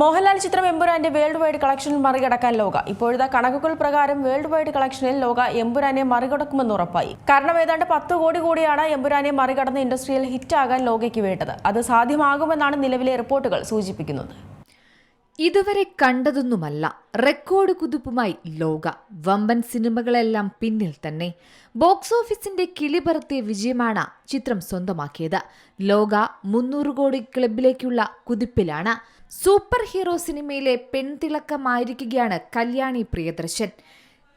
മോഹൻലാൽ ചിത്രം എമ്പുരാന്റെ world wide കളക്ഷനിൽ മറികടക്കാൻ ലോക. ഇപ്പോഴത്തെ കണക്കുകൾ പ്രകാരം വേൾഡ് വൈഡ് കളക്ഷനിൽ ലോക എമ്പുരാനെ മറികടക്കുമെന്ന് ഉറപ്പായി. കാരണം ഏതാണ്ട് പത്ത് കോടി കൂടിയാണ് എമ്പുരാനെ മറികടന്ന് ഇൻഡസ്ട്രിയിൽ ഹിറ്റാകാൻ ലോകയ്ക്ക് വേണ്ടത്. അത് സാധ്യമാകുമെന്നാണ് നിലവിലെ റിപ്പോർട്ടുകൾ സൂചിപ്പിക്കുന്നത്. ഇതുവരെ കണ്ടതൊന്നുമല്ല റെക്കോർഡ് കുതിപ്പുമായി ലോക. വമ്പൻ സിനിമകളെല്ലാം പിന്നിൽ തന്നെ. ബോക്സ് ഓഫീസിന്റെ കിളിപറത്തിയ വിജയമാണ് ചിത്രം സ്വന്തമാക്കിയത്. ലോക മുന്നൂറ് കോടി ക്ലബിലേക്കുള്ള കുതിപ്പിലാണ് സൂപ്പർ ഹീറോ സിനിമയിലെ പെൺതിളക്കമായിരിക്കുകയാണ് കല്യാണി പ്രിയദർശൻ.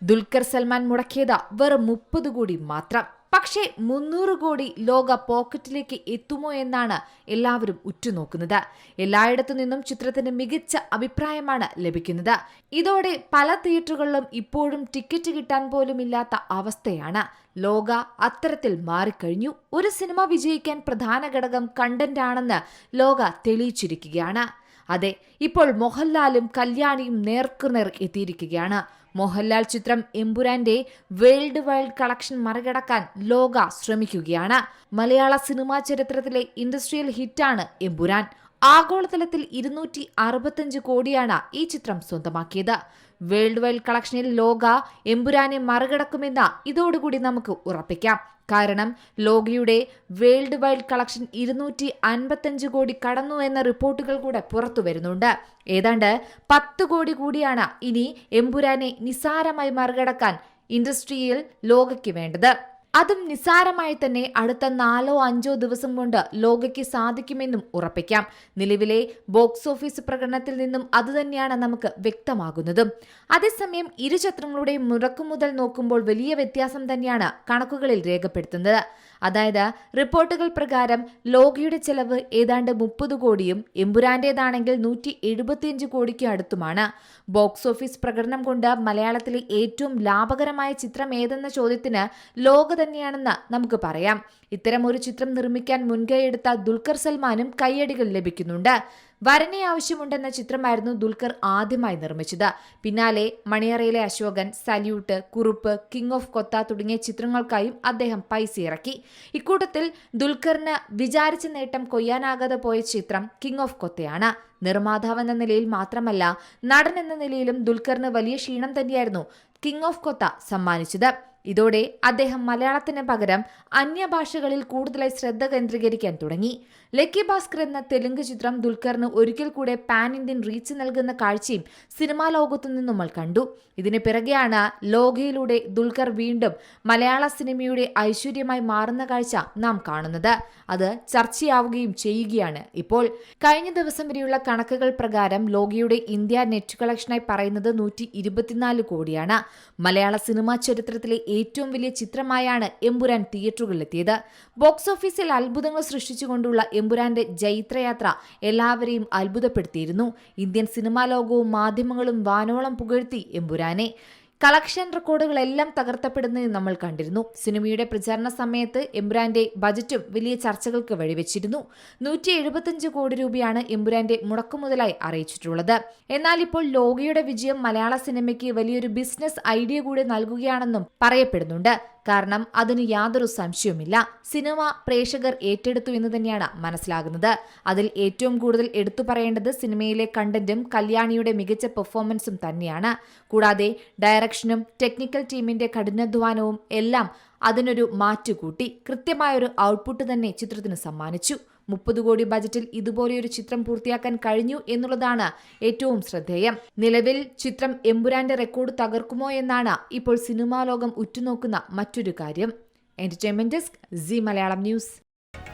ദുൽഖർ സൽമാൻ മുടക്കിയത് വെറും മുപ്പത് കോടി മാത്രം. പക്ഷേ മുന്നൂറ് കോടി ലോക പോക്കറ്റിലേക്ക് എത്തുമോ എന്നാണ് എല്ലാവരും ഉറ്റുനോക്കുന്നത്. എല്ലായിടത്തു നിന്നും ചിത്രത്തിന് മികച്ച അഭിപ്രായമാണ് ലഭിക്കുന്നത്. ഇതോടെ പല തിയേറ്ററുകളിലും ഇപ്പോഴും ടിക്കറ്റ് കിട്ടാൻ പോലും ഇല്ലാത്ത അവസ്ഥയാണ്. ലോക അത്തരത്തിൽ മാറിക്കഴിഞ്ഞു. ഒരു സിനിമ വിജയിക്കാൻ പ്രധാന ഘടകം കണ്ടന്റ് ആണെന്ന് ലോക തെളിയിച്ചിരിക്കുകയാണ്. അതെ ഇപ്പോൾ മോഹൻലാലും കല്യാണിയും നേർക്കുനേർ എത്തിയിരിക്കുകയാണ്. മോഹൻലാൽ ചിത്രം എമ്പുരാന്റെ വേൾഡ് വൈഡ് കളക്ഷൻ മറികടക്കാൻ ലോക ശ്രമിക്കുകയാണ്. മലയാള സിനിമാ ചരിത്രത്തിലെ ഇൻഡസ്ട്രിയൽ ഹിറ്റാണ് എമ്പുരാൻ. ആഗോളതലത്തിൽ ഇരുന്നൂറ്റി അറുപത്തഞ്ച് കോടിയാണ് ഈ ചിത്രം സ്വന്തമാക്കിയത്. വേൾഡ് വൈഡ് കളക്ഷനിൽ ലോക എമ്പുരാനെ മറികടക്കുമെന്ന് ഇതോടുകൂടി നമുക്ക് ഉറപ്പിക്കാം. കാരണം ലോകയുടെ വേൾഡ് വൈഡ് കളക്ഷൻ ഇരുന്നൂറ്റി അൻപത്തഞ്ച് കോടി കടന്നു എന്ന റിപ്പോർട്ടുകൾ കൂടെ പുറത്തു വരുന്നുണ്ട്. ഏതാണ്ട് പത്ത് കോടി കൂടിയാണ് ഇനി എമ്പുരാനെ നിസാരമായി മറികടക്കാൻ ഇൻഡസ്ട്രിയിൽ ലോകയ്ക്ക് വേണ്ടത്. അതും നിസ്സാരമായി തന്നെ അടുത്ത നാലോ അഞ്ചോ ദിവസം കൊണ്ട് ലോകയ്ക്ക് സാധിക്കുമെന്നും ഉറപ്പിക്കാം. നിലവിലെ ബോക്സ് ഓഫീസ് പ്രകടനത്തിൽ നിന്നും അതുതന്നെയാണ് നമുക്ക് വ്യക്തമാകുന്നത്. അതേസമയം ഇരു ചിത്രങ്ങളുടെയും മുടക്കുമുതൽ നോക്കുമ്പോൾ വലിയ വ്യത്യാസം തന്നെയാണ് കണക്കുകളിൽ രേഖപ്പെടുത്തുന്നത്. അതായത് റിപ്പോർട്ടുകൾ പ്രകാരം ലോകയുടെ ചെലവ് ഏതാണ്ട് മുപ്പത് കോടിയും എമ്പുരാന്റേതാണെങ്കിൽ നൂറ്റി എഴുപത്തിയഞ്ച് കോടിക്ക് അടുത്തുമാണ്. ബോക്സ് ഓഫീസ് പ്രകടനം കൊണ്ട് മലയാളത്തിലെ ഏറ്റവും ലാഭകരമായ ചിത്രം ഏതെന്ന ചോദ്യത്തിന് ലോക തന്നെയാണെന്ന് നമുക്ക് പറയാം. ഇത്തരം ഒരു ചിത്രം നിർമ്മിക്കാൻ മുൻകൈയെടുത്ത ദുൽഖർ സൽമാനും കയ്യടികൾ ലഭിക്കുന്നുണ്ട്. വരനെ ആവശ്യമുണ്ടെന്ന ചിത്രമായിരുന്നു ദുൽഖർ ആദ്യമായി നിർമ്മിച്ചത്. പിന്നാലെ മണിയറയിലെ Ashokan salute Kurup king of Kotha തുടങ്ങിയ ചിത്രങ്ങൾക്കായും അദ്ദേഹം പൈസ ഇറക്കി. ഇക്കൂട്ടത്തിൽ ദുൽഖറിന് വിചാരിച്ച നേട്ടം കൊയ്യാനാകാതെ പോയ ചിത്രം കിങ് ഓഫ് കൊത്തയാണ്. നിർമ്മാതാവ് എന്ന നിലയിൽ മാത്രമല്ല നടൻ എന്ന നിലയിലും ദുൽഖറിന് വലിയ ക്ഷീണം തന്നെയായിരുന്നു കിങ് ഓഫ് കൊത്ത സമ്മാനിച്ചത്. ഇതോടെ അദ്ദേഹം മലയാളത്തിന് പകരം അന്യഭാഷകളിൽ കൂടുതലായി ശ്രദ്ധ കേന്ദ്രീകരിക്കാൻ തുടങ്ങി. ലക്കി ഭാസ്കർ എന്ന തെലുങ്ക് ചിത്രം ദുൽഖറിന് ഒരിക്കൽ കൂടെ പാൻ ഇന്ത്യൻ റീച്ച് നൽകുന്ന കാഴ്ചയും സിനിമാ ലോകത്തു നിന്നും നമ്മൾ കണ്ടു. ഇതിന് പിറകെയാണ് ലോകയിലൂടെ ദുൽഖർ വീണ്ടും മലയാള സിനിമയുടെ ഐശ്വര്യമായി മാറുന്ന കാഴ്ച നാം കാണുന്നത്. അത് ചർച്ചയാവുകയും ചെയ്യുകയാണ് ഇപ്പോൾ. കഴിഞ്ഞ ദിവസം വരെയുള്ള കണക്കുകൾ പ്രകാരം ലോകയുടെ ഇന്ത്യ നെറ്റ് കളക്ഷനായി പറയുന്നത് നൂറ്റി ഇരുപത്തിനാല് കോടിയാണ്. മലയാള സിനിമാ ചരിത്രത്തിലെ ഏറ്റവും വലിയ ചിത്രമായാണ് എമ്പുരാൻ തിയേറ്ററുകളിലെത്തിയത്. ബോക്സ് ഓഫീസിൽ അത്ഭുതങ്ങൾ സൃഷ്ടിച്ചുകൊണ്ടുള്ള എമ്പുരാന്റെ ജൈത്രയാത്ര എല്ലാവരെയും അത്ഭുതപ്പെടുത്തിയിരുന്നു. ഇന്ത്യൻ സിനിമാ ലോകവും മാധ്യമങ്ങളും വാനോളം പുകഴ്ത്തി എമ്പുരാനെ. കളക്ഷൻ റെക്കോർഡുകളെല്ലാം തകർത്തപ്പെടുന്നത് നമ്മൾ കണ്ടിരുന്നു. സിനിമയുടെ പ്രചാരണ സമയത്ത് എംബുരാന്റെ ബജറ്റും വലിയ ചർച്ചകൾക്ക് വഴിവെച്ചിരുന്നു. നൂറ്റി എഴുപത്തിയഞ്ച് കോടി രൂപയാണ് എംബുരാന്റെ മുടക്കുമുതലായി അറിയിച്ചിട്ടുള്ളത്. എന്നാൽ ഇപ്പോൾ ലോകയുടെ വിജയം മലയാള സിനിമയ്ക്ക് വലിയൊരു ബിസിനസ് ഐഡിയ കൂടി നൽകുകയാണെന്നും പറയപ്പെടുന്നുണ്ട്. കാരണം അതിന് യാതൊരു സംശയവുമില്ല. സിനിമ പ്രേക്ഷകർ ഏറ്റെടുത്തു എന്ന് തന്നെയാണ് മനസ്സിലാകുന്നത്. അതിൽ ഏറ്റവും കൂടുതൽ എടുത്തു പറയേണ്ടത് സിനിമയിലെ കണ്ടന്റും കല്യാണിയുടെ മികച്ച പെർഫോമൻസും തന്നെയാണ്. കൂടാതെ ഡയറക്ഷനും ടെക്നിക്കൽ ടീമിന്റെ കഠിനാധ്വാനവും എല്ലാം അതിനൊരു മാറ്റുകൂട്ടി കൃത്യമായൊരു ഔട്ട്പുട്ട് തന്നെ ചിത്രത്തിന് സമ്മാനിച്ചു. മുപ്പത് കോടി ബജറ്റിൽ ഇതുപോലെയൊരു ചിത്രം പൂർത്തിയാക്കാൻ കഴിഞ്ഞു എന്നുള്ളതാണ് ഏറ്റവും ശ്രദ്ധേയം. നിലവിൽ ചിത്രം എമ്പുരാന്റെ റെക്കോർഡ് തകർക്കുമോ എന്നാണ് ഇപ്പോൾ സിനിമാ ലോകം ഉറ്റുനോക്കുന്ന മറ്റൊരു കാര്യം. Entertainment desk Zee Malayalam news.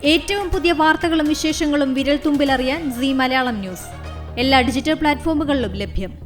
ഏറ്റവും പുതിയ വാർത്തകളും വിശേഷങ്ങളും വിരൽ തുമ്പിലറിയാൻ സി മലയാളം ന്യൂസ്. എല്ലാ ഡിജിറ്റൽ പ്ലാറ്റ്ഫോമുകളിലും ലഭ്യം.